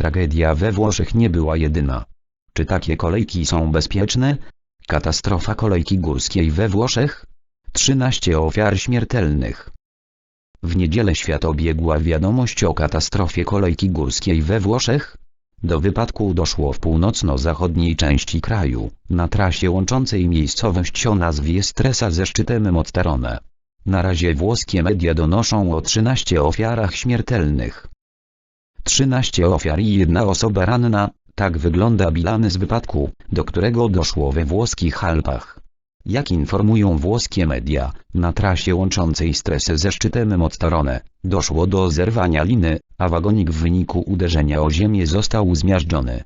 Tragedia we Włoszech nie była jedyna. Czy takie kolejki są bezpieczne? Katastrofa kolejki górskiej we Włoszech? 13 ofiar śmiertelnych. W niedzielę świat obiegła wiadomość o katastrofie kolejki górskiej we Włoszech. Do wypadku doszło w północno-zachodniej części kraju, na trasie łączącej miejscowość o nazwie Stresa ze szczytem Mottarone. Na razie włoskie media donoszą o 13 ofiarach śmiertelnych. 13 ofiar i jedna osoba ranna, tak wygląda bilans wypadku, do którego doszło we włoskich Alpach. Jak informują włoskie media, na trasie łączącej Stresę ze szczytem Mottarone, doszło do zerwania liny, a wagonik w wyniku uderzenia o ziemię został zmiażdżony.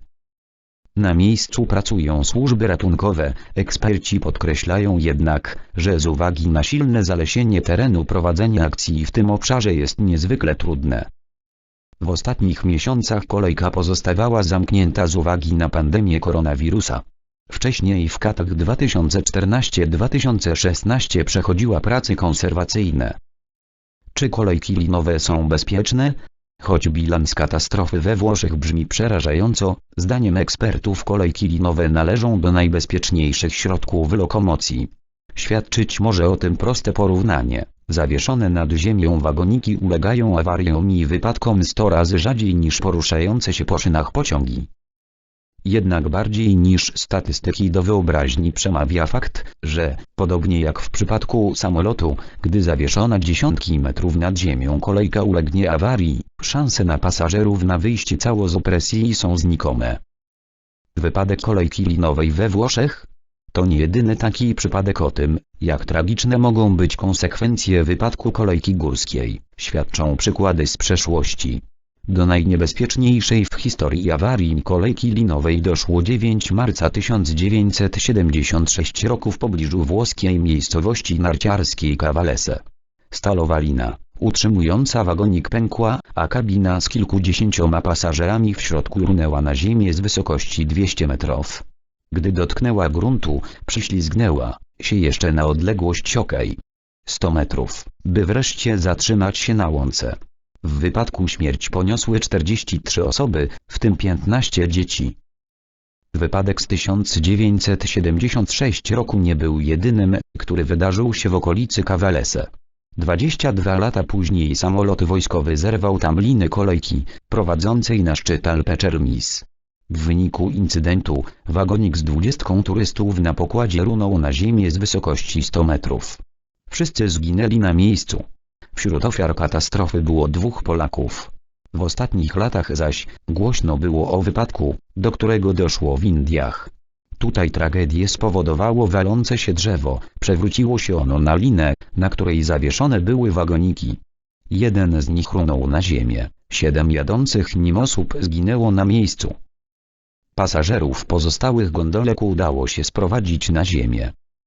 Na miejscu pracują służby ratunkowe, eksperci podkreślają jednak, że z uwagi na silne zalesienie terenu prowadzenie akcji w tym obszarze jest niezwykle trudne. W ostatnich miesiącach kolejka pozostawała zamknięta z uwagi na pandemię koronawirusa. Wcześniej w katach 2014-2016 przechodziła prace konserwacyjne. Czy kolejki linowe są bezpieczne? Choć bilans katastrofy we Włoszech brzmi przerażająco, zdaniem ekspertów kolejki linowe należą do najbezpieczniejszych środków lokomocji. Świadczyć może o tym proste porównanie. Zawieszone nad ziemią wagoniki ulegają awariom i wypadkom 100 razy rzadziej niż poruszające się po szynach pociągi. Jednak bardziej niż statystyki do wyobraźni przemawia fakt, że, podobnie jak w przypadku samolotu, gdy zawieszona dziesiątki metrów nad ziemią kolejka ulegnie awarii, szanse na pasażerów na wyjście cało z opresji są znikome. Wypadek kolejki linowej we Włoszech? To nie jedyny taki przypadek o tym, jak tragiczne mogą być konsekwencje wypadku kolejki górskiej, świadczą przykłady z przeszłości. Do najniebezpieczniejszej w historii awarii kolejki linowej doszło 9 marca 1976 roku w pobliżu włoskiej miejscowości narciarskiej Cavallese. Stalowa lina, utrzymująca wagonik pękła, a kabina z kilkudziesięcioma pasażerami w środku runęła na ziemię z wysokości 200 metrów. Gdy dotknęła gruntu, przyślizgnęła się jeszcze na odległość ok. 100 metrów, by wreszcie zatrzymać się na łące. W wypadku śmierć poniosły 43 osoby, w tym 15 dzieci. Wypadek z 1976 roku nie był jedynym, który wydarzył się w okolicy Cavallese. 22 lata później samolot wojskowy zerwał tam liny kolejki, prowadzącej na szczyt Alpe Cermis. W wyniku incydentu, wagonik z 20 turystów na pokładzie runął na ziemię z wysokości 100 metrów. Wszyscy zginęli na miejscu. Wśród ofiar katastrofy było dwóch Polaków. W ostatnich latach zaś, głośno było o wypadku, do którego doszło w Indiach. Tutaj tragedię spowodowało walące się drzewo, przewróciło się ono na linę, na której zawieszone były wagoniki. Jeden z nich runął na ziemię, siedem jadących nim osób zginęło na miejscu. Pasażerów pozostałych gondolek udało się sprowadzić na ziemię.